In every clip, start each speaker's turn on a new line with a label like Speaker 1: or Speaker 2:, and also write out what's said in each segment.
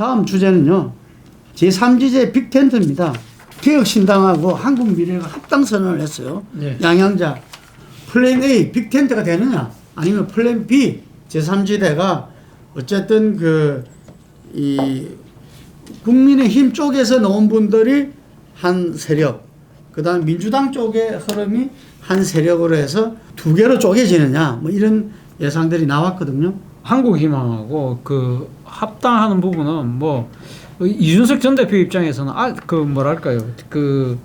Speaker 1: 다음 주제는요. 제3지제 빅텐트입니다. 개혁신당하고 한국미래가 합당선언을 했어요.
Speaker 2: 네.
Speaker 1: 양양자 플랜 A 빅텐트가 되느냐 아니면 플랜 B 제3지대가 어쨌든 그 이 국민의힘 쪽에서 나온 분들이 한 세력 그다음 민주당 쪽의 흐름이 한 세력으로 해서 두 개로 쪼개지느냐 뭐 이런 예상들이 나왔거든요.
Speaker 2: 한국 희망하고 그 합당하는 부분은 뭐 이준석 전 대표 입장에서는 아 그 뭐랄까요 그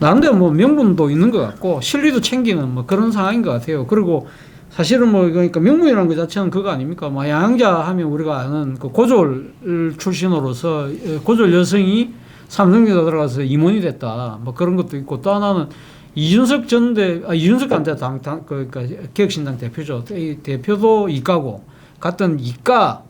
Speaker 2: 나름대로 뭐 명분도 있는 것 같고 실리도 챙기는 뭐 그런 상황인 것 같아요. 그리고 사실은 뭐 그러니까 명분이라는 것 자체는 그거 아닙니까? 뭐 양자 하면 우리가 아는 그 고졸 출신으로서 어, 고졸 여성이 삼성에다 들어가서 임원이 됐다. 뭐 그런 것도 있고 또 하나는 이준석 전대 아 이준석 안대 당 당 그러니까 개혁신당 대표죠. 이 대표도 이과고 같은 이과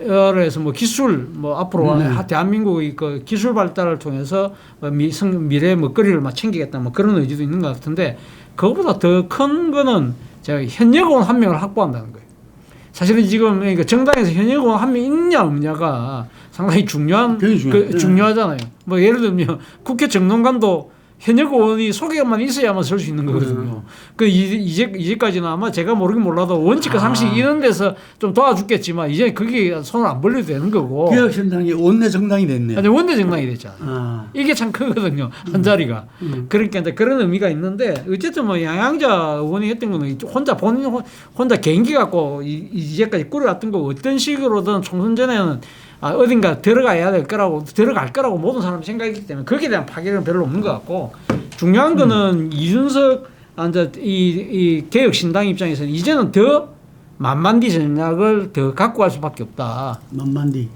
Speaker 2: 에서 뭐 기술 뭐 앞으로
Speaker 1: 네.
Speaker 2: 하- 대한민국의 그 기술 발달을 통해서 뭐 미, 성, 미래 먹거리를 막 챙기겠다 뭐 그런 의지도 있는 것 같은데 그것보다 더 큰 거는 제가 현역원 한 명을 확보한다는 거예요. 사실은 지금 그러니까 정당에서 현역원 한 명 있냐 없냐가 상당히 중요한. 그 중요하잖아요. 뭐 예를 들면 국회 정론관도 현역 의원이 소개만 있어야만 설 수 있는 거거든요. 그 이- 이제 이제까지는 아마 제가 모르긴 몰라도 원칙과
Speaker 1: 아.
Speaker 2: 상식 이런 데서 좀 도와줬겠지만 이제 그게 손을 안 벌려도 되는 거고.
Speaker 1: 개혁신당이 원내 정당이 됐네요.
Speaker 2: 아니 원내 정당이 됐잖아.
Speaker 1: 아,
Speaker 2: 이게 참 크거든요 한 자리가
Speaker 1: 음.
Speaker 2: 그러니까 이제 그런 의미가 있는데 어쨌든 뭐 양양자 의원이 했던 거는 혼자 본인 혼- 혼자 개인기 갖고 이- 이제까지 꾸려왔던 거 어떤 식으로든 총선 전에는 아, 어딘가 들어가야 될 거라고 들어갈 거라고 모든 사람이 생각했기 때문에 거기에 대한 파괴는 별로 없는 것 같고 중요한 거는 이준석 아, 이제 이, 이 개혁 신당 입장에서는 이제는 더 만만디 전략을 더 갖고 갈 수밖에 없다.
Speaker 1: 만만디.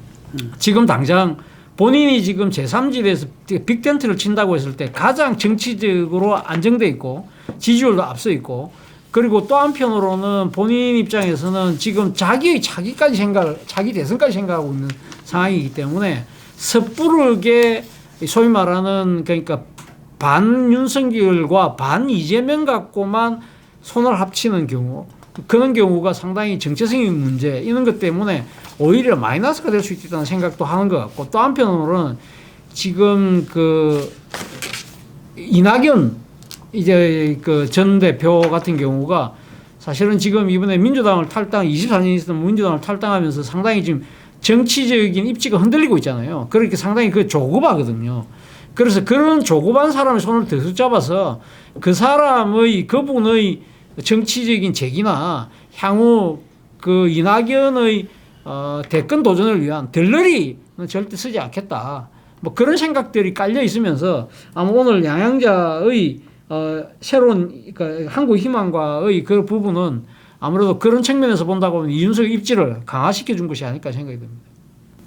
Speaker 2: 지금 당장 본인이 지금 제3지대에서 빅텐트를 친다고 했을 때 가장 정치적으로 안정돼 있고 지지율도 앞서 있고 그리고 또 한편으로는 본인 입장에서는 지금 자기의 자기까지 생각을 자기 대선까지 생각하고 있는 상황이기 때문에 섣부르게 소위 말하는 그러니까 반 윤석열과 반 이재명 갖고만 손을 합치는 경우 그런 경우가 상당히 정체성의 문제 이런 것 때문에 오히려 마이너스가 될 수 있다는 생각도 하는 것 같고 또 한편으로는 지금 그 이낙연 이제 그 전 대표 같은 경우가 사실은 지금 이번에 민주당을 탈당 24년 있었던 민주당을 탈당하면서 상당히 지금 정치적인 입지가 흔들리고 있잖아요. 그렇게 상당히 그 조급하거든요. 그래서 그런 조급한 사람의 손을 더 잡아서 그 사람의 그분의 정치적인 재기나 향후 그 이낙연의 어, 대권 도전을 위한 들러리는 절대 쓰지 않겠다. 뭐 그런 생각들이 깔려 있으면서 아마 오늘 양양자의 어, 새로운 그 한국 희망과의 그 부분은 아무래도 그런 측면에서 본다고 하면 이준석 입지를 강화시켜 준 것이 아닐까 생각이 듭니다.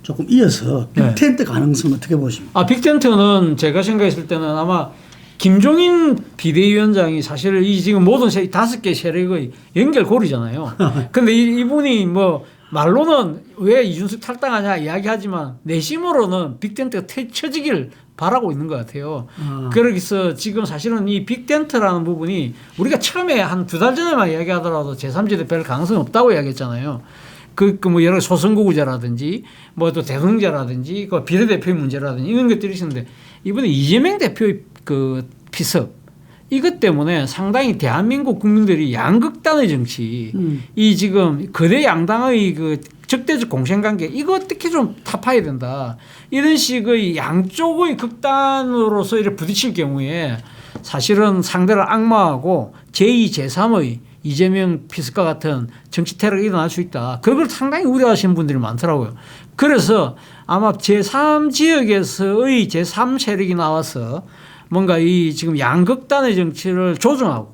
Speaker 1: 조금 이어서
Speaker 2: 네.
Speaker 1: 빅텐트 가능성 어떻게 보십니까?
Speaker 2: 아, 빅텐트는 제가 생각했을 때는 아마 김종인 비대위원장이 사실 이 지금 모든 세, 다섯 개 세력의 연결고리잖아요. 근데 이, 이분이 뭐 말로는 왜 이준석 탈당하냐 이야기하지만 내심으로는 빅텐트가 쳐지길 바라고 있는 것 같아요.
Speaker 1: 아.
Speaker 2: 그래서 지금 사실은 이 빅텐트라는 부분이 우리가 처음에 한 두 달 전에만 이야기하더라도 제3지대 별 가능성이 없다고 이야기했잖아요. 그, 그, 뭐, 여러 소선거구제라든지, 뭐 또 대통령제라든지, 그 비례대표의 문제라든지 이런 것들이 있었는데, 이번에 이재명 대표의 그 피습, 이것 때문에 상당히 대한민국 국민들이 양극단의 정치,
Speaker 1: 음.
Speaker 2: 이 지금 거대 양당의 그 적대적 공생관계, 이거 어떻게 좀 타파해야 된다. 이런 식의 양쪽의 극단으로서 이렇게 부딪힐 경우에 사실은 상대를 악마하고 제2, 제3의 이재명 피습과 같은 정치 테러가 일어날 수 있다. 그걸 상당히 우려하시는 분들이 많더라고요. 그래서 아마 제3 지역에서의 제3 세력이 나와서 뭔가 이 지금 양극단의 정치를 조정하고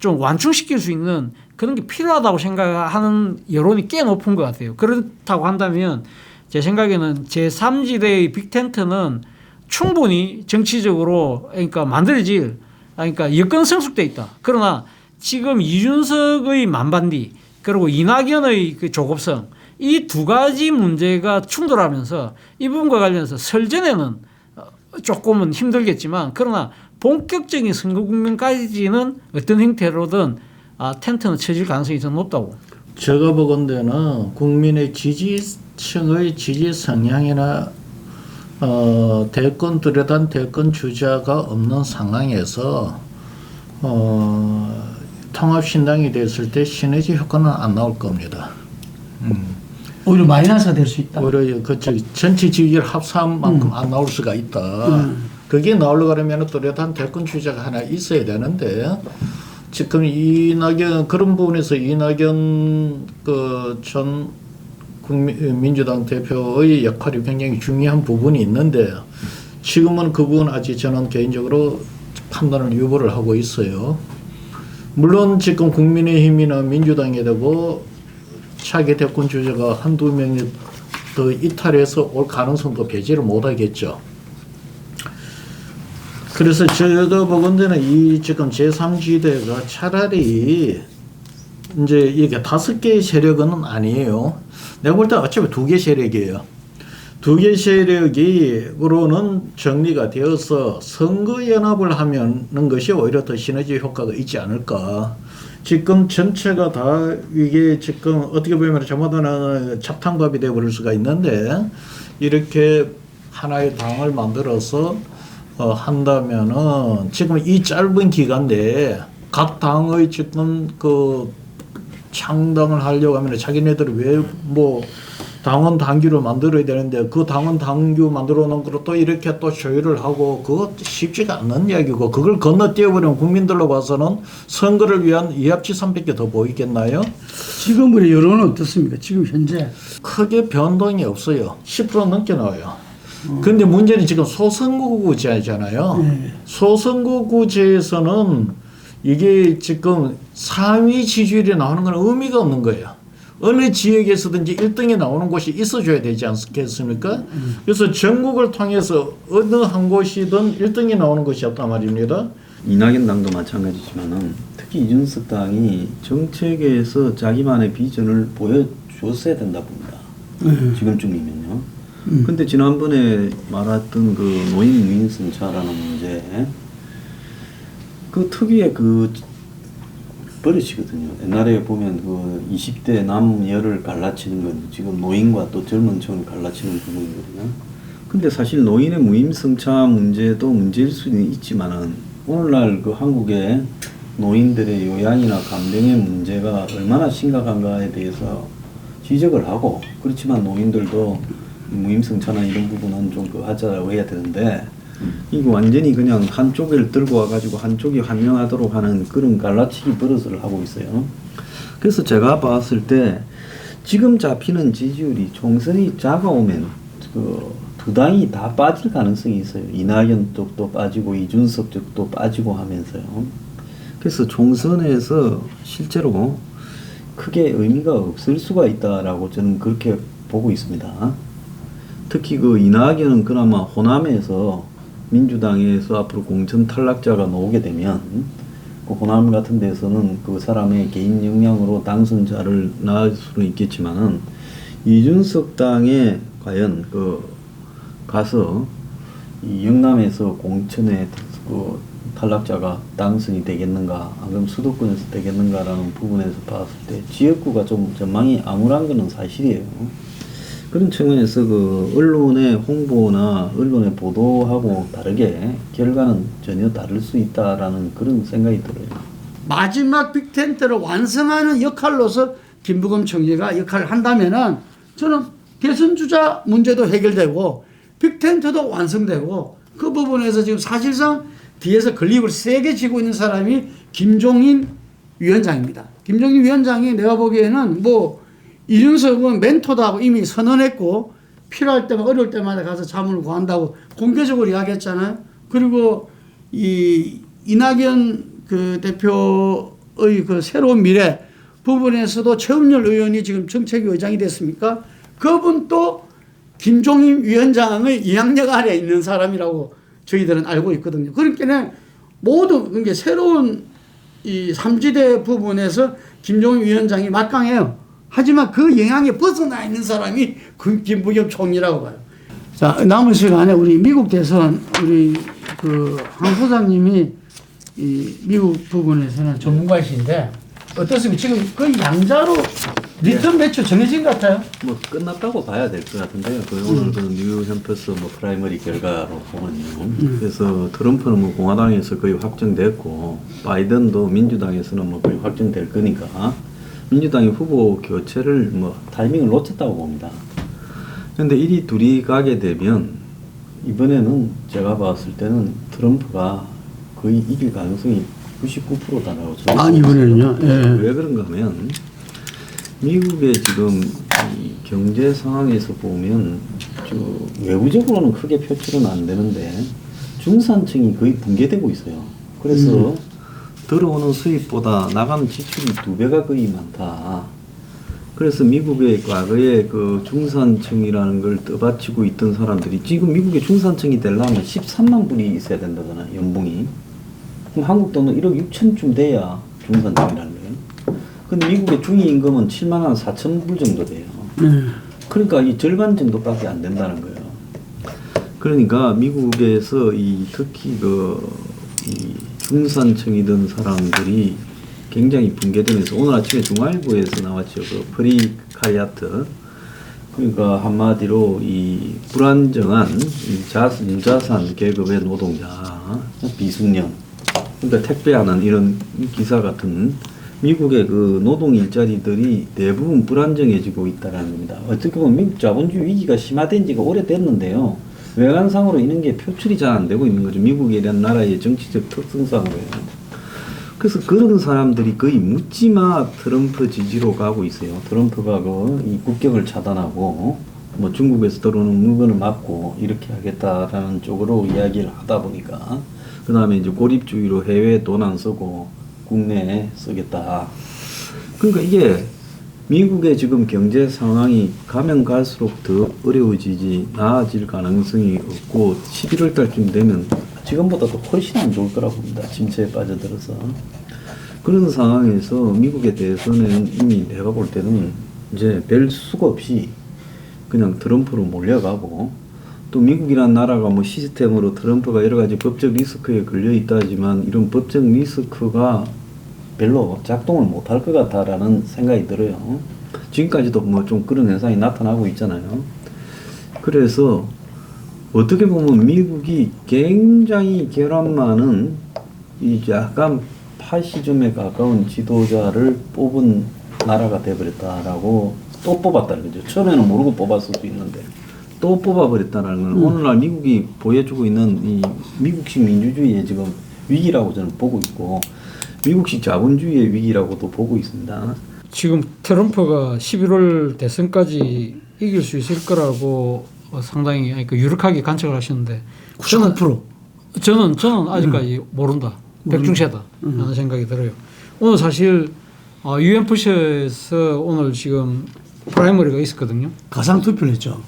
Speaker 2: 좀 완충시킬 수 있는 그런 게 필요하다고 생각하는 여론이 꽤 높은 것 같아요. 그렇다고 한다면 제 생각에는 제3지대의 빅텐트는 충분히 정치적으로 그러니까 만들어질 그러니까 여건 성숙돼 있다. 그러나 지금 이준석의 만반디 그리고 이낙연의 그 조급성 이 두 가지 문제가 충돌하면서 이 부분과 관련해서 설전에는 어, 조금은 힘들겠지만 그러나 본격적인 선거 국면까지는 어떤 형태로든 아, 텐트는 쳐질 가능성이 더 높다고.
Speaker 3: 제가 보건대는 국민의 지지 층의 지지 성향이나 어, 대권 뚜렷한 대권 주자가 없는 상황에서 어, 통합신당이 됐을 때 시너지 효과는 안 나올 겁니다.
Speaker 1: 오히려 마이너스가 될 수 있다.
Speaker 3: 오히려 그 전체 지지율 합산 만큼 안 나올 수가 있다.
Speaker 1: 음.
Speaker 3: 그게 나오려고 그러면 뚜렷한 대권 주자가 하나 있어야 되는데 지금 이낙연 그런 부분에서 이낙연 그전 민주당 대표의 역할이 굉장히 중요한 부분이 있는데 지금은 그 부분 아직 저는 개인적으로 판단을 유보를 하고 있어요. 물론 지금 국민의힘이나 민주당이 되고 차기 대권 주자가 한두 명이 더 이탈해서 올 가능성도 배제를 못하겠죠. 그래서 제가 보건대는 이 지금 제3지대가 차라리 이제 이게 다섯 개의 세력은 아니에요. 내가 볼 때 어차피 두 개 세력이에요. 두 개 세력이로는 정리가 되어서 선거 연합을 하면은 것이 오히려 더 시너지 효과가 있지 않을까. 지금 전체가 다 이게 지금 어떻게 보면 잘못하면 잡탕밥이 되어버릴 수가 있는데 이렇게 하나의 당을 만들어서 어, 한다면은 지금 이 짧은 기간 내에 각 당의 지금 그 창당을 하려고 하면 자기네들이 왜 뭐 당원 당규를 만들어야 되는데 그 당원 당규 만들어 놓은 거로 또 이렇게 또 조율을 하고 그거 쉽지가 않는 이야기고 그걸 건너뛰어 버리면 국민들로 봐서는 선거를 위한 이합지삼밖에 더 보이겠나요?
Speaker 1: 지금 우리 여론은 어떻습니까? 지금 현재
Speaker 3: 크게 변동이 없어요. 10% 넘게 나와요. 근데 문제는 지금 소선거구제잖아요.
Speaker 1: 네.
Speaker 3: 소선거구제에서는 이게 지금 상위 지지율이 나오는 건 의미가 없는 거예요. 어느 지역에서든지 1등이 나오는 곳이 있어줘야 되지 않겠습니까? 그래서 전국을 통해서 어느 한 곳이든 1등이 나오는 곳이 없단 말입니다.
Speaker 4: 이낙연 당도 마찬가지지만은 특히 이준석 당이 정책에서 자기만의 비전을 보여줬어야 된다 봅니다.
Speaker 1: 네.
Speaker 4: 지금쯤이면요. 근데 지난번에 말했던 그 노인 무인승차라는 문제, 그 특유의 그 버릇이거든요. 옛날에 보면 그 20대 남녀를 갈라치는 건 지금 노인과 또 젊은 층을 갈라치는 부분이거든요. 근데 사실 노인의 무임승차 문제도 문제일 수는 있지만은 오늘날 그 한국의 노인들의 요양이나 간병의 문제가 얼마나 심각한가에 대해서 지적을 하고 그렇지만 노인들도 무임승차나 이런 부분은 좀 그 하자라고 해야 되는데 이거 완전히 그냥 한쪽을 들고 와가지고 한쪽이 환영하도록 하는 그런 갈라치기 버릇을 하고 있어요. 그래서 제가 봤을 때 지금 잡히는 지지율이 총선이 다가오면 그두 당이 다 빠질 가능성이 있어요. 이낙연 쪽도 빠지고 이준석 쪽도 빠지고 하면서요. 그래서 총선에서 실제로 크게 의미가 없을 수가 있다라고 저는 그렇게 보고 있습니다. 특히 그 이낙연은 그나마 호남에서 민주당에서 앞으로 공천 탈락자가 나오게 되면 그 호남 같은 데서는 그 사람의 개인 역량으로 당선자를 낳을 수는 있겠지만은 이준석 당에 과연 그 가서 이 영남에서 공천에 그 탈락자가 당선이 되겠는가, 안 그럼 수도권에서 되겠는가라는 부분에서 봤을 때 지역구가 좀 전망이 암울한 거는 사실이에요. 그런 측면에서 그 언론의 홍보나 언론의 보도하고 다르게 결과는 전혀 다를 수 있다라는 그런 생각이 들어요.
Speaker 1: 마지막 빅텐트를 완성하는 역할로서 김부겸 총리가 역할을 한다면은 저는 대선 주자 문제도 해결되고 빅텐트도 완성되고 그 부분에서 지금 사실상 뒤에서 건립을 세게 쥐고 있는 사람이 김종인 위원장입니다. 김종인 위원장이 내가 보기에는 뭐 이준석은 멘토도 하고 이미 선언했고 필요할 때만 어려울 때마다 가서 자문을 구한다고 공개적으로 이야기했잖아요. 그리고 이 이낙연 그 대표의 그 새로운 미래 부분에서도 최은열 의원이 지금 정책위 의장이 됐습니까? 그분도 김종인 위원장의 영향력 아래 있는 사람이라고 저희들은 알고 있거든요. 그러니까 모든 그게 새로운 이 삼지대 부분에서 김종인 위원장이 막강해요. 하지만 그 영향에 벗어나 있는 사람이 그 김부겸 총리라고 봐요. 자 남은 시간에 우리 미국 대선 우리 그한 소장님이 이 미국 부분에서는 전문가이신데 어떻습니까? 지금 거의 양자로 리턴 배출 정해진 것 같아요.
Speaker 4: 뭐 끝났다고 봐야 될 것 같은데요. 그 오늘 그 뉴햄퍼스 뭐 프라이머리 결과로 보면요. 그래서 트럼프는 뭐 공화당에서 거의 확정됐고 바이든도 민주당에서는 뭐 거의 확정될 거니까 민주당이 후보 교체를 뭐 타이밍을 놓쳤다고 봅니다. 근데 이리 둘이 가게 되면 이번에는 제가 봤을 때는 트럼프가 거의 이길 가능성이 99%다라고 저는
Speaker 1: 아 이번에는요. 예.
Speaker 4: 왜 그런가 하면 미국의 지금 이 경제 상황에서 보면 저 외부적으로는 크게 표출은 안 되는데 중산층이 거의 붕괴되고 있어요. 그래서 들어오는 수입보다 나가는 지출이 두 배가 거의 많다. 그래서 미국의 과거에 그 중산층이라는 걸 떠받치고 있던 사람들이 지금 미국의 중산층이 되려면 13만 불이 있어야 된다잖아요, 연봉이. 그럼 한국 돈은 1억 6천쯤 돼야 중산층이라는 거예요. 근데 미국의 중위임금은 7만 원 4천 불 정도 돼요.
Speaker 1: 예.
Speaker 4: 그러니까 이 절반 정도밖에 안 된다는 거예요. 그러니까 미국에서 이 특히 그 이 중산층이던 사람들이 굉장히 붕괴되면서 오늘 아침에 중앙일보에서 나왔죠. 그 프리카리아트. 그러니까 한마디로 이 불안정한 유자산 계급의 노동자, 비숙련, 그러니까 택배하는 이런 기사 같은 미국의 그 노동 일자리들이 대부분 불안정해지고 있다는 겁니다. 어떻게 보면 미국 자본주의 위기가 심화된 지가 오래됐는데요. 외관상으로 이런 게 표출이 잘 안 되고 있는 거죠. 미국이라는 나라의 정치적 특성상으로요. 그래서 그런 사람들이 거의 묻지마 트럼프 지지로 가고 있어요. 트럼프가 그 이 국경을 차단하고 뭐 중국에서 들어오는 물건을 막고 이렇게 하겠다라는 쪽으로 이야기를 하다 보니까 그 다음에 이제 고립주의로 해외 돈 안 쓰고 국내에 쓰겠다. 그러니까 이게 미국의 지금 경제 상황이 가면 갈수록 더 어려워지지 나아질 가능성이 없고 11월 달쯤 되면 지금보다 도 훨씬 안 좋을 거라고 봅니다. 침체에 빠져들어서. 그런 상황에서 미국에 대해서는 이미 내가 볼 때는 이제 별 수가 없이 그냥 트럼프로 몰려가고 또 미국이라는 나라가 뭐 시스템으로 트럼프가 여러 가지 법적 리스크에 걸려 있다지만 이런 법적 리스크가 별로 작동을 못할 것 같다라는 생각이 들어요. 지금까지도 뭐 좀 그런 현상이 나타나고 있잖아요. 그래서 어떻게 보면 미국이 굉장히 결함 많은 이 약간 파시즘에 가까운 지도자를 뽑은 나라가 돼버렸다라고 또 뽑았다는 거죠. 처음에는 모르고 뽑았을 수도 있는데 또 뽑아버렸다는 건 오늘날 미국이 보여주고 있는 이 미국식 민주주의의 지금 위기라고 저는 보고 있고 미국식 자본주의의 위기라고도 보고 있습니다.
Speaker 2: 지금 트럼프가 11월 대선까지 이길 수 있을 거라고 어, 상당히 아니, 그 유력하게 관측을 하시는데 저는
Speaker 1: 99%.
Speaker 2: 저는 저는 아직까지 모른다. 백중세다 하는 생각이 들어요. 오늘 사실 어, UN푸시에서 오늘 지금 프라이머리가 있었거든요.
Speaker 1: 가상 투표를 했죠.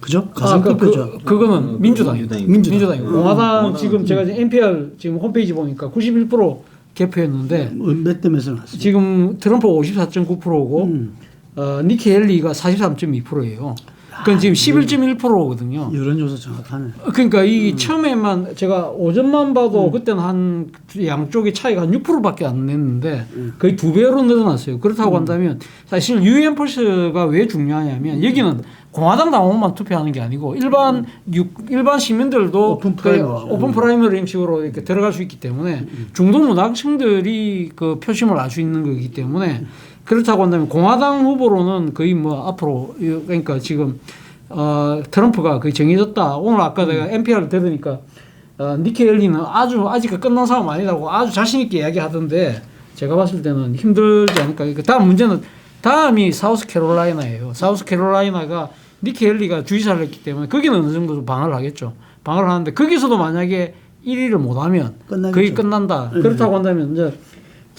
Speaker 1: 그죠? 가상
Speaker 2: 아, 그,
Speaker 1: 투표죠.
Speaker 2: 그, 그거는 민주당이
Speaker 4: 민주당이.
Speaker 1: 민주당.
Speaker 2: 민주당이
Speaker 1: 음.
Speaker 2: 공화당 지금 제가 지금 NPR 지금 홈페이지 보니까 91% 개표했는데
Speaker 1: 어, 몇 대면서 나왔어요.
Speaker 2: 지금 트럼프 54.9%고
Speaker 1: 음.
Speaker 2: 어, 니키 헬리가 43.2%예요. 그건 지금 11.1%거든요.
Speaker 1: 여론조사 정확하네.
Speaker 2: 그러니까 이 처음에만 제가 오전만 봐도 그때는 한 양쪽의 차이가 한 6%밖에 안 냈는데 거의 두 배로 늘어났어요. 그렇다고 한다면 사실 유엔 펄스가 왜 중요하냐면 여기는 공화당 당원만 투표하는 게 아니고 일반 유, 일반 시민들도
Speaker 1: 오픈
Speaker 2: 그
Speaker 1: 프라이머리.
Speaker 2: 오픈 프라이머리 형식으로 이렇게 들어갈 수 있기 때문에 중도 무당층들이 그 표심을 알 수 있는 거기 때문에 그렇다고 한다면 공화당 후보로는 거의 뭐 앞으로 이- 그러니까 지금 어, 트럼프가 거의 정해졌다. 오늘 아까 내가 NPR을 들으니까 어, 니키 헬리는 아주 아직 끝난 상황 아니라고 아주 자신 있게 이야기하던데 제가 봤을 때는 힘들지 않을까. 그 다음 문제는 다음이 사우스캐롤라이나예요. 사우스캐롤라이나가 니키 헬리가 주지사를 했기 때문에 거기는 어느 정도 좀 방어를 하겠죠. 방어를 하는데 거기서도 만약에 1위를 못하면. 거의 끝난다.
Speaker 1: 네.
Speaker 2: 그렇다고 한다면 이제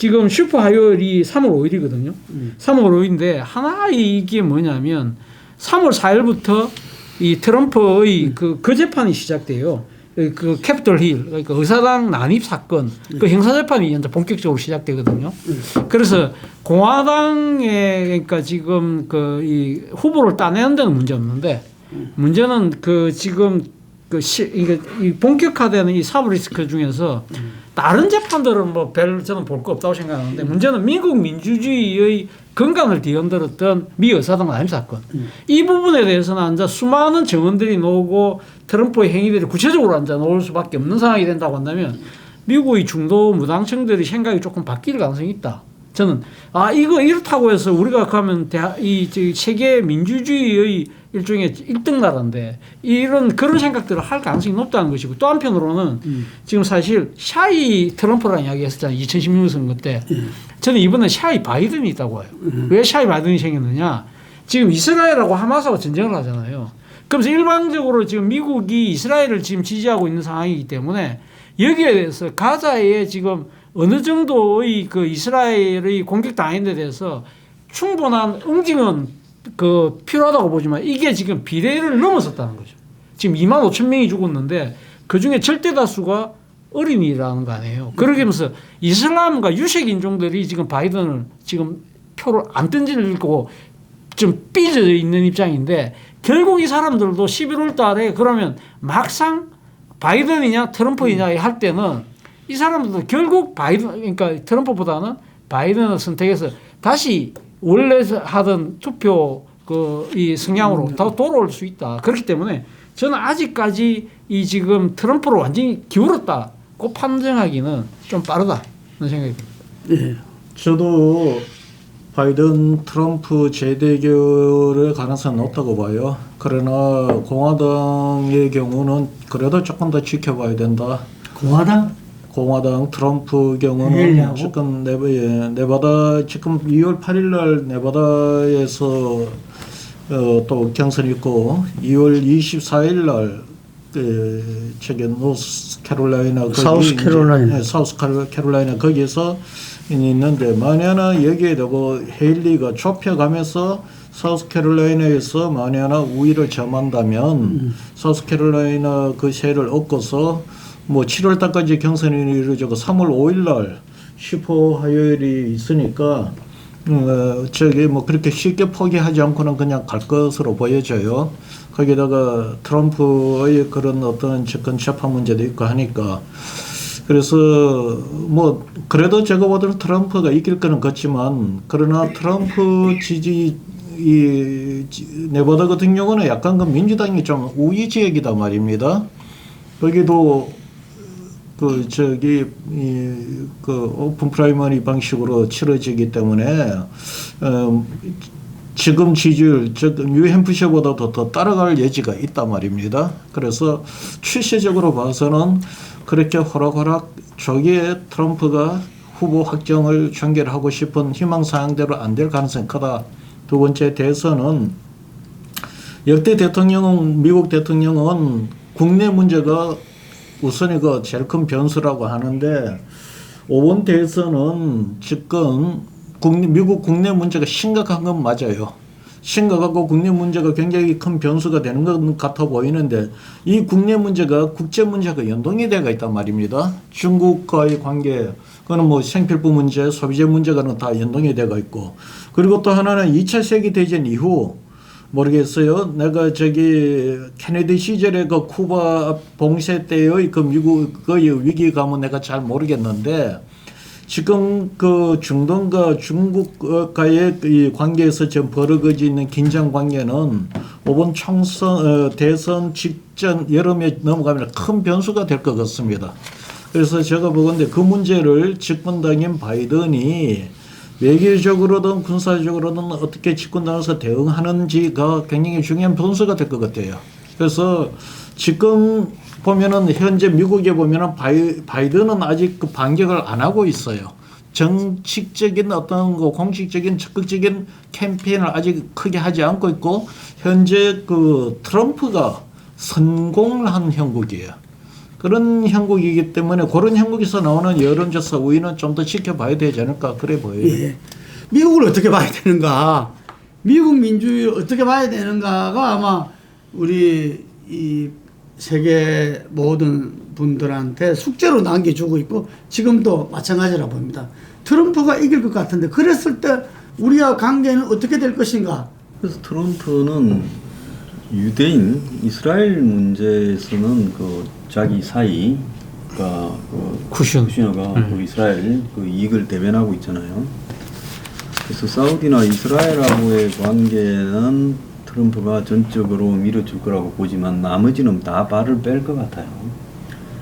Speaker 2: 지금 슈퍼 하이올이 3월 5일이거든요.
Speaker 1: 음.
Speaker 2: 3월 5일인데 하나 이게 뭐냐면 3월 4일부터 이 트럼프의
Speaker 1: 음.
Speaker 2: 그, 그 재판이 시작돼요. 그, 그 캐피털 힐, 그러니까 의사당 난입 사건,
Speaker 1: 네.
Speaker 2: 그 형사 재판이 이제 본격적으로 시작되거든요.
Speaker 1: 음.
Speaker 2: 그래서 공화당에 그러니까 지금 그 이 후보를 따내는 데는 문제 없는데
Speaker 1: 음.
Speaker 2: 문제는 그 지금 그 시, 이게 이 본격화되는 이 사법 리스크 중에서 다른 재판들은 뭐 별 저는 볼 거 없다고 생각하는데 문제는 미국 민주주의의 건강을 뒤흔들었던 미 의사당 난임 사건 이 부분에 대해서는 앉아 수많은 정원들이 나오고 트럼프의 행위들이 구체적으로 앉아 나올 수밖에 없는 상황이 된다고 한다면 미국의 중도 무당층들이 생각이 조금 바뀔 가능성이 있다. 저는 아 이거 이렇다고 해서 우리가 가면 대하, 이 세계 민주주의의 일종의 1등 나라인데 이런 그런 생각들을 할 가능성이 높다는 것이고 또 한편으로는 지금 사실 샤이 트럼프라는 이야기 했었잖아요. 2016년 선거 때. 저는 이번에 샤이 바이든이 있다고 해요. 왜 샤이 바이든이 생겼느냐? 지금 이스라엘하고 하마스하고 전쟁을 하잖아요. 그래서 일방적으로 지금 미국이 이스라엘을 지금 지지하고 있는 상황이기 때문에 여기에 대해서 가자에 지금 어느 정도의 그 이스라엘의 공격 당한 데 대해서 충분한 응징은 그 필요하다고 보지만 이게 지금 비례를 넘어섰다는 거죠. 지금 2만 5천 명이 죽었는데 그 중에 절대 다수가 어린이라는 거 아니에요. 그러게 하면서 이슬람과 유색 인종들이 지금 바이든을 지금 표를 안 던지고 좀 삐져 있는 입장인데 결국 이 사람들도 11월 달에 그러면 막상 바이든이냐 트럼프이냐 할 때는 이 사람들도 결국 바이든 그러니까 트럼프보다는 바이든을 선택해서 다시 원래 하던 투표 그 이 성향으로 더 돌아올 수 있다. 그렇기 때문에 저는 아직까지 이 지금 트럼프로 완전히 기울었다고 판정하기는 좀 빠르다. 그런 생각이 듭니다.
Speaker 1: 예.
Speaker 3: 저도 바이든 트럼프 재대결의 가능성은 높다고 봐요. 그러나 공화당의 경우는 그래도 조금 더 지켜봐야 된다.
Speaker 1: 공화당
Speaker 3: 공화당 트럼프 경우는? 지금 네바, 예, 네바다 지금 2월 8일 날 네바다에서 어, 또 경선이 있고 2월 24일 날 그, 저기 노스 캐롤라이나 거기
Speaker 1: 사우스
Speaker 3: 이제,
Speaker 1: 캐롤라이나.
Speaker 3: 예, 사우스 캐롤- 캐롤라이나 거기에서 있는데 만약에 여기에 대고 헤일리가 좁혀가면서 사우스 캐롤라이나에서 만약에 우위를 점한다면
Speaker 1: 음.
Speaker 3: 사우스 캐롤라이나 그 세를 얻고서 뭐 7월 달까지 경선이 이루어지고 3월 5일 날 슈퍼 화요일이 있으니까 어, 저기 뭐 그렇게 쉽게 포기하지 않고는 그냥 갈 것으로 보여져요. 거기다가 트럼프의 그런 어떤 접근 재판 문제도 있고 하니까 그래서 뭐 그래도 제가 보기에는 트럼프가 이길 거는 같지만 그러나 트럼프 지지 이 지- 네바다 같은 경우는 약간 그 민주당이 좀 우위 지역이다 말입니다. 거기도 그 저기 이그 오픈 프라이머리 방식으로 치러지기 때문에 어, 지금 지지율 즉 뉴햄프셔보다도 더 따라갈 여지가 있단 말입니다. 그래서 추세적으로 봐서는 그렇게 호락호락 조기에 트럼프가 후보 확정을 전개하고 싶은 희망 사항대로 안 될 가능성이 크다. 두 번째 대선은 역대 대통령은 미국 대통령은 국내 문제가 우선이 그 제일 큰 변수라고 하는데 오번 대선은 지금 국내, 미국 국내 문제가 심각한 건 맞아요. 심각하고 국내 문제가 굉장히 큰 변수가 되는 것 같아 보이는데 이 국내 문제가 국제 문제가 연동이 되어 있단 말입니다. 중국과의 관계, 그거는 뭐 생필품 문제, 소비재 문제가는 다 연동이 되어 있고 그리고 또 하나는 2차 세계 대전 이후 모르겠어요. 내가 저기 케네디 시절에 그 쿠바 봉쇄 때의 그 미국의 위기감은 내가 잘 모르겠는데 지금 그 중동과 중국과의 이 관계에서 지금 벌어지고 있는 긴장 관계는 이번 총선 어, 대선 직전 여름에 넘어가면 큰 변수가 될 것 같습니다. 그래서 제가 보건데 그 문제를 집권당인 바이든이 외교적으로든 군사적으로든 어떻게 집권당에서 대응하는지가 굉장히 중요한 변수가 될 것 같아요. 그래서 지금 보면은 현재 미국에 보면은 바이, 바이든은 아직 그 반격을 안 하고 있어요. 정치적인 어떤 그 공식적인 적극적인 캠페인을 아직 크게 하지 않고 있고 현재 그 트럼프가 성공을 한 형국이에요. 그런 형국이기 때문에 그런 형국에서 나오는 여론조사 우위는 좀 더 지켜봐야 되지 않을까 그래 보여요.
Speaker 1: 예. 미국을 어떻게 봐야 되는가? 미국 민주주의를 어떻게 봐야 되는가가 아마 우리 이 세계 모든 분들한테 숙제로 남겨주고 있고 지금도 마찬가지라 봅니다. 트럼프가 이길 것 같은데 그랬을 때 우리와 관계는 어떻게 될 것인가?
Speaker 4: 그래서 트럼프는 유대인 이스라엘 문제에서는 그 자기 사이 그러니까 그
Speaker 2: 쿠션.
Speaker 4: 쿠시너가
Speaker 2: 음.
Speaker 4: 그 이스라엘 그 이익을 대변하고 있잖아요. 그래서 사우디나 이스라엘하고의 관계는 트럼프가 전적으로 밀어줄 거라고 보지만 나머지는 다 발을 뺄 것 같아요.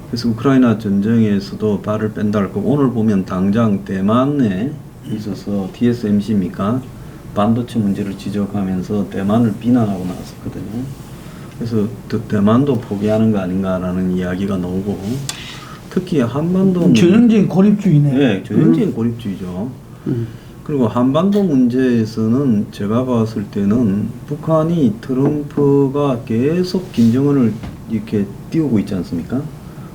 Speaker 4: 그래서 우크라이나 전쟁에서도 발을 뺀다 할 거고 오늘 보면 당장 대만에 있어서 TSMC입니까? 반도체 문제를 지적하면서 대만을 비난하고 나왔었거든요. 그래서 대- 대만도 포기하는 거 아닌가라는 이야기가 나오고 특히 한반도
Speaker 1: 전형적인 고립주의네.
Speaker 4: 네, 전형적인 고립주의죠.
Speaker 1: 음.
Speaker 4: 그리고 한반도 문제에서는 제가 봤을 때는 북한이 트럼프가 계속 김정은을 이렇게 띄우고 있지 않습니까?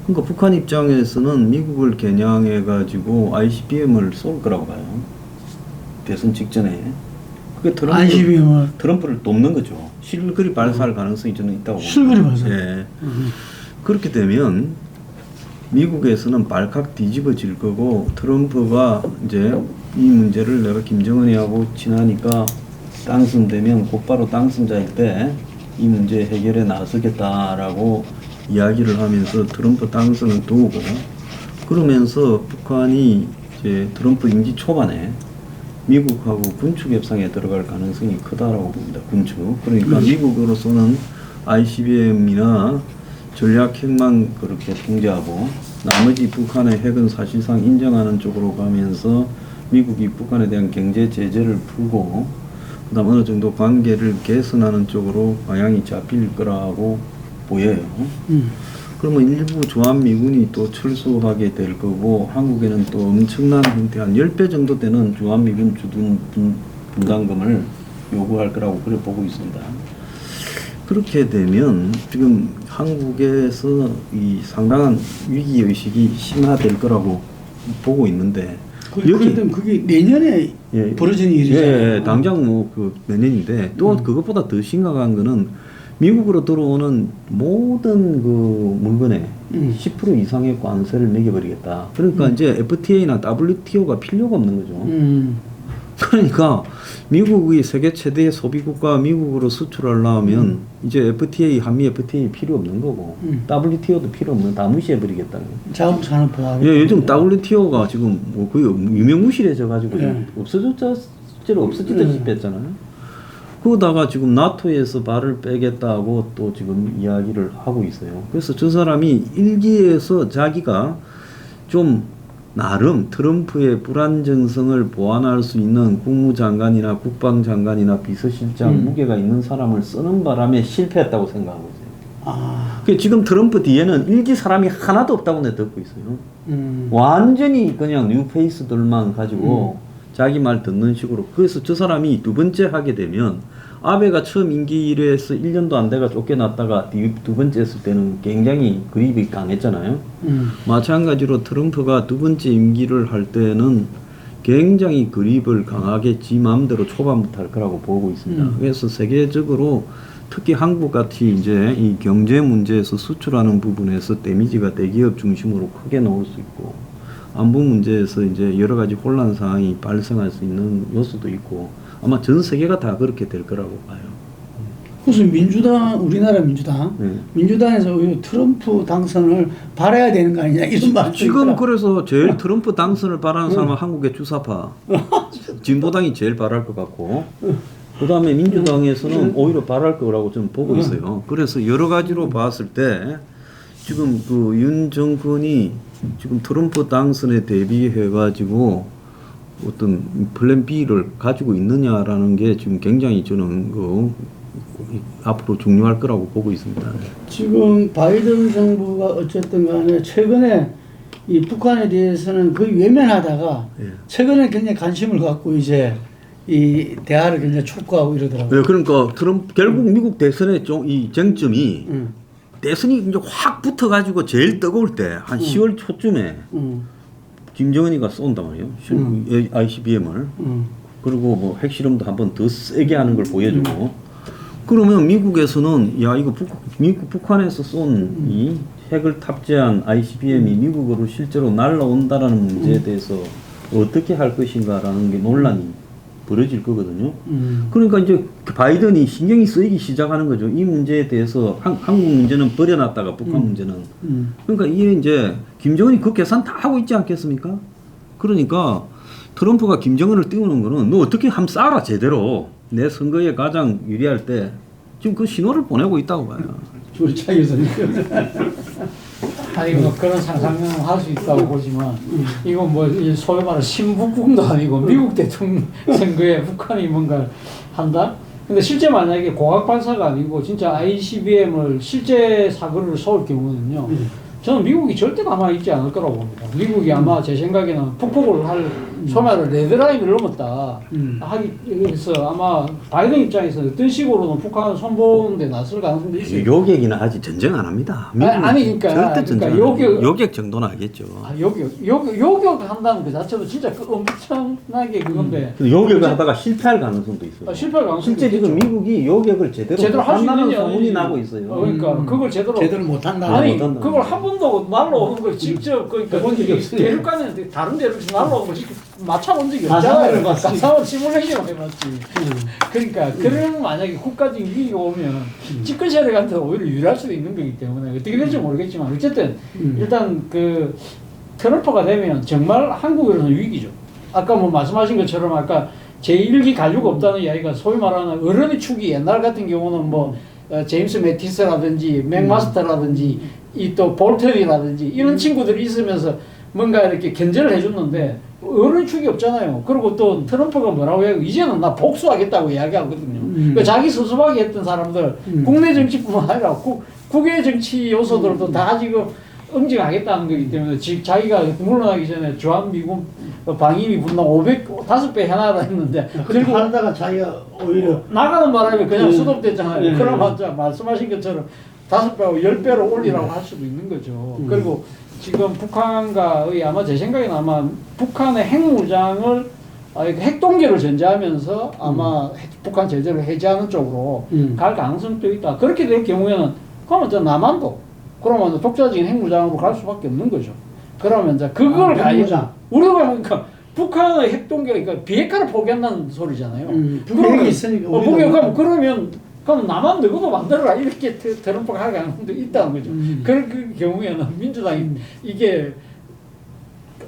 Speaker 4: 그러니까 북한 입장에서는 미국을 겨냥해 가지고 ICBM을 쏠 거라고 봐요. 대선 직전에. 그게 트럼프,
Speaker 1: ICBM을
Speaker 4: 트럼프를 돕는 거죠. 실거리 발사할 가능성이 저는 있다고 봅니다.
Speaker 1: 실거리 발사.
Speaker 4: 예. 그렇게 되면 미국에서는 발칵 뒤집어질 거고 트럼프가 이제 이 문제를 내가 김정은이하고 친하니까 당선되면 곧바로 당선자일 때 이 문제 해결에 나서겠다라고 이야기를 하면서 트럼프 당선을 도우고 그러면서 북한이 이제 트럼프 임기 초반에 미국하고 군축 협상에 들어갈 가능성이 크다라고 봅니다. 군축. 그러니까 미국으로서는 ICBM이나 전략 핵만 그렇게 통제하고 나머지 북한의 핵은 사실상 인정하는 쪽으로 가면서 미국이 북한에 대한 경제 제재를 풀고 그다음 어느 정도 관계를 개선하는 쪽으로 방향이 잡힐 거라고 보여요.
Speaker 1: 음.
Speaker 4: 그러면 일부 주한미군이 또 철수하게 될 거고 한국에는 또 엄청난 형태 한 10배 정도 되는 주한미군 주둔 분- 분담금을 요구할 거라고 그래 보고 있습니다. 그렇게 되면 지금 한국에서 이 상당한 위기 의식이 심화될 거라고 보고 있는데
Speaker 1: 그, 그랬더니 그게 내년에
Speaker 4: 예,
Speaker 1: 벌어지는
Speaker 4: 예,
Speaker 1: 일이잖아요.
Speaker 4: 예, 당장 뭐 그 내년인데 또 그것보다 더 심각한 거는 미국으로 들어오는 모든 그 물건에
Speaker 1: 음.
Speaker 4: 10% 이상의 관세를 매겨버리겠다. 그러니까 이제 FTA나 WTO가 필요가 없는 거죠.
Speaker 1: 음.
Speaker 4: 그러니까 미국이 세계 최대의 소비국가 미국으로 수출하려면 이제 FTA 한미 FTA 필요 없는 거고
Speaker 1: 음.
Speaker 4: WTO도 필요 없는 다 무시해버리겠다는.
Speaker 1: 자원산업 보호.
Speaker 4: 예, 요즘 WTO가 지금 뭐 거의 유명무실해져 가지고
Speaker 1: 네.
Speaker 4: 없어졌자 실제로 없어지듯이
Speaker 1: 네.
Speaker 4: 뺐잖아요. 그러다가 지금 나토에서 발을 빼겠다고 또 지금 이야기를 하고 있어요. 그래서 저 사람이 일기에서 자기가 좀 나름 트럼프의 불안정성을 보완할 수 있는 국무장관이나 국방장관이나 비서실장
Speaker 1: 음.
Speaker 4: 무게가 있는 사람을 쓰는 바람에 실패했다고 생각하고 있어요.
Speaker 1: 아.
Speaker 4: 그 지금 트럼프 뒤에는 일기 사람이 하나도 없다고 내가 듣고 있어요.
Speaker 1: 음.
Speaker 4: 완전히 그냥 뉴페이스들만 가지고 자기 말 듣는 식으로. 그래서 저 사람이 두 번째 하게 되면 아베가 처음 임기일에서 1년도 안 돼가 쫓겨났다가 뒤- 두 번째 했을 때는 굉장히 그립이 강했잖아요.
Speaker 1: 음.
Speaker 4: 마찬가지로 트럼프가 두 번째 임기를 할 때는 굉장히 그립을 강하게 지 마음대로 초반부터 할 거라고 보고 있습니다.
Speaker 1: 음.
Speaker 4: 그래서 세계적으로 특히 한국 같이 이제 이 경제 문제에서 수출하는 부분에서 데미지가 대기업 중심으로 크게 나올 수 있고 안보 문제에서 이제 여러 가지 혼란 상황이 발생할 수 있는 요소도 있고 아마 전 세계가 다 그렇게 될 거라고 봐요.
Speaker 1: 무슨 민주당 우리나라 민주당
Speaker 4: 네.
Speaker 1: 민주당에서 이 트럼프 당선을 바라야 되는 거 아니냐 이런 말도
Speaker 4: 지금
Speaker 1: 있더라.
Speaker 4: 그래서 제일 트럼프 당선을 바라는 사람은 한국의 주사파 진보당이 제일 바랄 것 같고 그 다음에 민주당에서는 오히려 바랄 거라고 저는 보고 있어요. 그래서 여러 가지로 봤을 때 지금 그 윤 정권이 지금 트럼프 당선에 대비해 가지고 어떤 플랜 B를 가지고 있느냐라는 게 지금 굉장히 저는 그 앞으로 중요할 거라고 보고 있습니다.
Speaker 1: 지금 바이든 정부가 어쨌든 간에 최근에 이 북한에 대해서는 거의 외면하다가
Speaker 4: 예.
Speaker 1: 최근에 굉장히 관심을 갖고 이제 이 대화를 굉장히 촉구하고 이러더라고요.
Speaker 4: 네, 그러니까 트럼프 결국 미국 대선의 좀이 쟁점이
Speaker 1: 음,
Speaker 4: 대선이 이제 확 붙어가지고 제일 뜨거울 때한 10월 초쯤에
Speaker 1: 음,
Speaker 4: 김정은이가 쏜단 말이에요.
Speaker 1: 음.
Speaker 4: ICBM을.
Speaker 1: 음,
Speaker 4: 그리고 뭐 핵실험도 한 번 더 세게 하는 걸 보여주고. 그러면 미국에서는 야 이거 북, 미국 북한에서 쏜 이 핵을 탑재한 ICBM이 미국으로 실제로 날라온다라는 문제에 대해서 어떻게 할 것인가라는 게 논란이 벌어질 거거든요.
Speaker 1: 음.
Speaker 4: 그러니까 이제 그 바이든이 신경이 쓰이기 시작하는 거죠. 이 문제에 대해서 한, 한국 문제는 버려놨다가 북한
Speaker 1: 음.
Speaker 4: 문제는
Speaker 1: 음.
Speaker 4: 그러니까 이게 이제 김정은이 그 계산 다 하고 있지 않겠습니까? 그러니까 트럼프가 김정은을 띄우는 거는 너 어떻게 함 쏴라 제대로 내 선거에 가장 유리할 때 지금 그 신호를 보내고 있다고 봐요.
Speaker 1: 우리 차 교수님.
Speaker 2: 아니 뭐 그런 상상은 할 수 있다고 보지만 이건 뭐 이 소위 말하는 신북궁도 아니고 미국 대통령 선거에 북한이 뭔가 한다? 근데 실제 만약에 고각 발사가 아니고 진짜 ICBM을 실제 사고를 쏠 경우는요. 저는 미국이 절대 가만히 있지 않을 거라고 봅니다. 미국이 아마 제 생각에는 폭폭을 할 소위 말하는 레드라인을 넘었다.
Speaker 1: 음.
Speaker 2: 하기 위해서 아마 바이든 입장에서 어떤 식으로는 북한을 손보는데 나설 가능성도 있어요.
Speaker 4: 요격이나 아직 전쟁 안 합니다. 미국은
Speaker 2: 아니, 그러니까,
Speaker 4: 절대 전쟁
Speaker 2: 그러니까
Speaker 4: 안 해요.
Speaker 2: 요격-
Speaker 4: 요격 정도는 하겠죠.
Speaker 2: 아, 요격, 요격, 요격 한다는 그 자체도 진짜 그 엄청나게 그건데.
Speaker 4: 근데 요격을 하다가 실패할 가능성도 있어요.
Speaker 2: 아, 실패할 가능성도
Speaker 4: 실제 지금
Speaker 2: 있겠죠.
Speaker 4: 미국이 요격을 제대로,
Speaker 2: 제대로 할 수
Speaker 4: 한다는
Speaker 2: 있느냐
Speaker 4: 소문이. 나고 있어요.
Speaker 2: 어, 그러니까
Speaker 1: 음.
Speaker 2: 그걸 제대로
Speaker 1: 제대로 못한다.
Speaker 2: 아니
Speaker 4: 못한다.
Speaker 2: 그걸 한 번도 날라오는 걸 직접 그러니까
Speaker 1: 해본 적이.
Speaker 2: 대륙간에 다른 대륙에서 날라오는 걸 직접 맞춰본 적이
Speaker 1: 가상을
Speaker 2: 없잖아요.
Speaker 1: 해봤으니까.
Speaker 2: 가상을 시뮬레이션 해봤지.
Speaker 1: 음.
Speaker 2: 그러니까 그런 만약에 국가적 위기가 오면 집권 세력한테 오히려 유리할 수도 있는 거기 때문에 어떻게 될지 모르겠지만 어쨌든
Speaker 1: 음.
Speaker 2: 일단 그 트럼프가 되면 정말 한국에서는 위기죠. 아까 뭐 말씀하신 것처럼 아까 제1기 가류가 없다는 이야기가 소위 말하는 어른의 축이 옛날 같은 경우는 뭐 어, 제임스 매티스라든지 맥마스터라든지 이 또 볼턴이라든지 이런 친구들이 있으면서 뭔가 이렇게 견제를 해줬는데 어른의 축이 없잖아요. 그리고 또 트럼프가 뭐라고 해요? 이제는 나 복수하겠다고 이야기하거든요.
Speaker 1: 음.
Speaker 2: 그 자기 수습하게 했던 사람들
Speaker 1: 음.
Speaker 2: 국내 정치뿐만 아니라 국, 국외 정치 요소들도 다 지금 응징하겠다는 거기 때문에 지, 자기가 물러나기 전에 주한 미군 방위비 분당 500, 5배 해놔라 했는데
Speaker 1: 그리고
Speaker 2: 결국
Speaker 1: 하다가 자기가 오히려
Speaker 2: 나가는 바람에 그냥
Speaker 1: 음.
Speaker 2: 수독됐잖아요.
Speaker 1: 네.
Speaker 2: 그러면 자, 말씀하신 것처럼 다섯 배하고 열 배로 올리라고 할 수도 있는 거죠.
Speaker 1: 음.
Speaker 2: 그리고 지금 북한과의 아마 제 생각에는 아마 북한의 핵무장을 아, 이거 핵동기를 전제하면서 아마 해- 북한 제재를 해제하는 쪽으로
Speaker 1: 음.
Speaker 2: 갈 가능성도 있다. 그렇게 될 경우에는 그러면 저 남한도 그러면 독자적인 핵무장으로 갈 수밖에 없는 거죠. 그러면 이제 그걸
Speaker 1: 아,
Speaker 2: 가야. 우리가 그러니까 북한의 핵동기가 그러니까 비핵화를 포기한다는 소리잖아요.
Speaker 1: 음, 북핵이 있으니까
Speaker 2: 어, 북핵
Speaker 1: 뭐-
Speaker 2: 그러면 그럼 남한 너희도 만들어라 이렇게 트- 트럼프가 할 가능성도 있다는 거죠.
Speaker 1: 음.
Speaker 2: 그럴 그 경우에는 민주당이 이게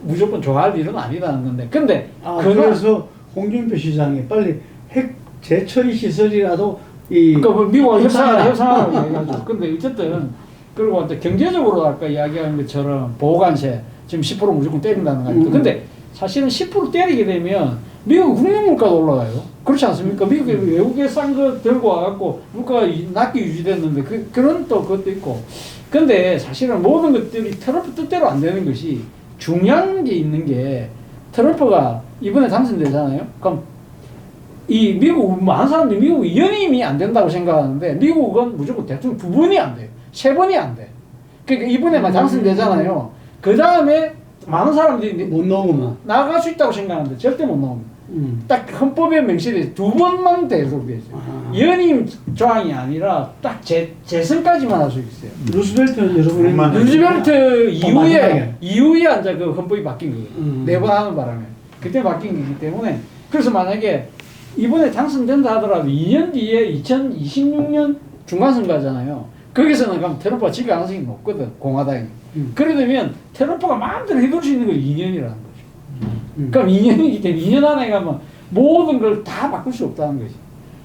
Speaker 2: 무조건 좋아할 일은 아니라는 건데. 근데
Speaker 1: 아, 그래서 홍준표 시장이 빨리 핵 재처리 시설이라도 이
Speaker 2: 그러니까 뭐
Speaker 1: 협상하라.
Speaker 2: 협상하라고 얘기하죠. 근데 어쨌든 그리고 또 경제적으로 아까 이야기한 것처럼 보호관세 지금 10% 무조건 때린다는 거 아닙니까?
Speaker 1: 음.
Speaker 2: 근데 사실은 10% 때리게 되면 미국 국내 물가도 올라가요. 그렇지 않습니까? 미국이 외국에 싼 거 들고 와갖고 물가가 이- 낮게 유지됐는데 그, 그런 또 그것도 있고. 근데 사실은 모든 것들이 트럼프 뜻대로 안 되는 것이 중요한 게 있는 게 트럼프가 이번에 당선되잖아요. 그럼 이 미국 많은 사람들이 미국 연임이 안 된다고 생각하는데 미국은 무조건 대통령 두 번이 안 돼요. 세 번이 안 돼. 그러니까 이번에만 당선되잖아요. 그 다음에 많은 사람들이
Speaker 1: 못 넘으면
Speaker 2: 나갈 수 있다고 생각하는데 절대 못 나옵니다.
Speaker 1: 음.
Speaker 2: 딱 헌법에 명시돼 두 번만 대속돼 있어요.
Speaker 1: 아.
Speaker 2: 연임 조항이 아니라 딱 재, 재선까지만 할 수 있어요.
Speaker 1: 루스벨트는 여러분이
Speaker 3: 정말
Speaker 2: 루즈벨트 이후에
Speaker 1: 마지막에.
Speaker 2: 이후에 이제 그 헌법이 바뀐 거예요.
Speaker 1: 음.
Speaker 2: 네번 하는 바람에 그때 바뀐 거기 때문에 그래서 만약에 이번에 당선된다 하더라도 2년 뒤에 2026년 중간 선거잖아요. 거기서는 그럼 트럼프가 질 가능성이 높거든 공화당이.
Speaker 1: 음.
Speaker 2: 그러려면 트럼프가 마음대로 해볼 수 있는 건 2년이라는
Speaker 1: 음.
Speaker 2: 그럼 2년이기 때문에 2년 안에 가면 모든 걸 다 바꿀 수 없다는 거지.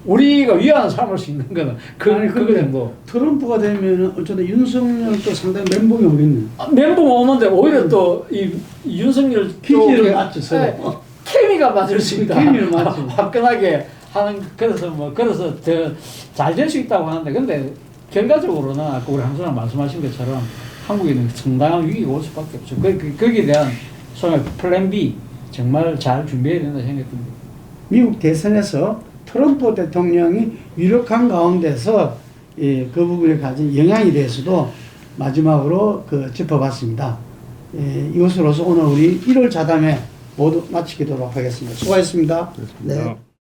Speaker 2: 우리가 위안을 삼을 수 있는 거는 그,
Speaker 1: 아니,
Speaker 2: 그거 정도.
Speaker 1: 트럼프가 되면은 어쨌든 윤석열도 상당히 멘붕이 오겠네.
Speaker 2: 아, 멘붕 오는데 오히려 또 이 윤석열
Speaker 1: 기지를 맞죠, 서로.
Speaker 2: 네, 케미가 맞을 수 있다.
Speaker 1: 케미를 맞죠.
Speaker 2: 화끈하게 하는 그래서 뭐 그래서 더 잘 될 수 있다고 하는데 근데 결과적으로는 아까 우리 항상 말씀하신 것처럼 한국에는 상당한 위기가 올 수밖에 없죠. 그, 그 거기에 대한 소위 플랜 B 정말 잘 준비해야 된다 생각됩니다.
Speaker 1: 미국 대선에서 트럼프 대통령이 유력한 가운데서 예, 그 부분에 가진 영향에 대해서도 마지막으로 그 짚어봤습니다. 예, 이것으로서 오늘 우리 1월 자담회 모두 마치도록 하겠습니다. 수고하셨습니다. 네.